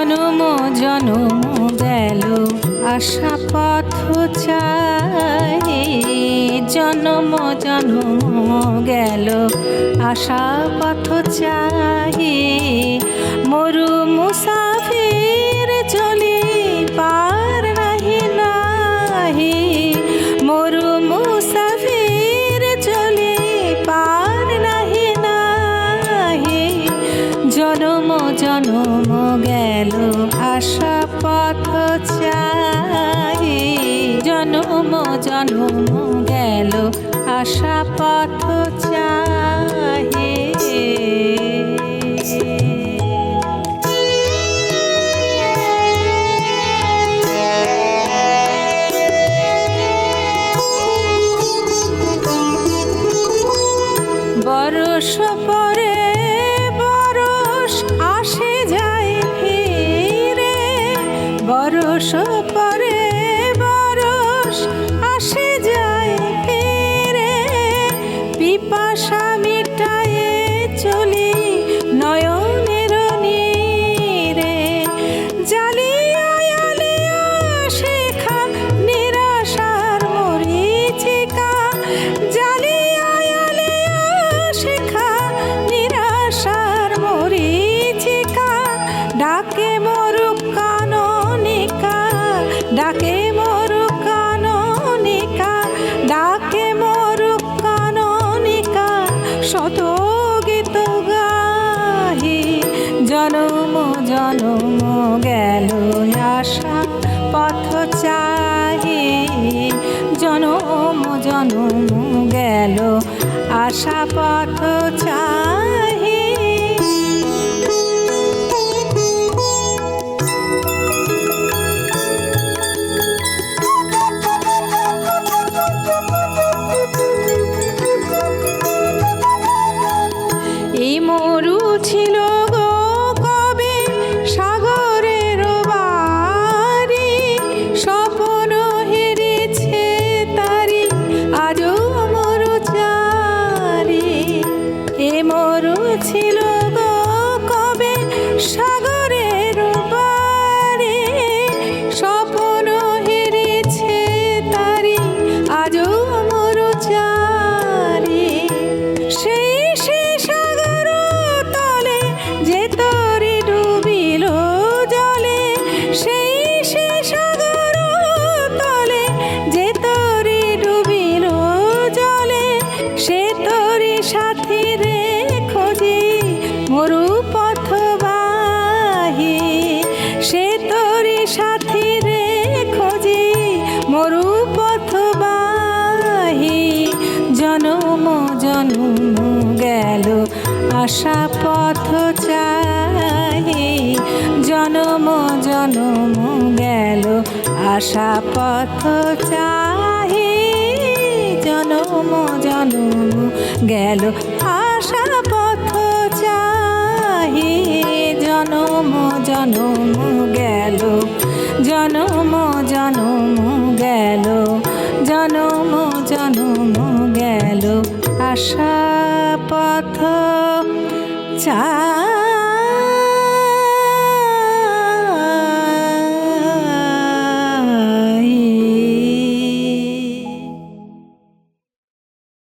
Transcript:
জনম জনম গেল। আশা পথ চাই জনম জনম গেল। আশা পথ চাই মরু মুসাফির আশা পথ চাই। জন্ম জন্ম গেল আশা পথ আসে যায় ফিরে পিপাসা শত গীত গাহি, জনম জনম গেল আশা, পথ চাহি। জনম জনম গেল, আশা, পথ চাহি। আশা পথ চাহি। জনম জনম গেল। আশা পথ চাহি। জনম জনম গেল। আশা পথ চাহি। জনম জনম গেল। জনম জনম গেল। জনম জনম গেল। আশা পথ 자.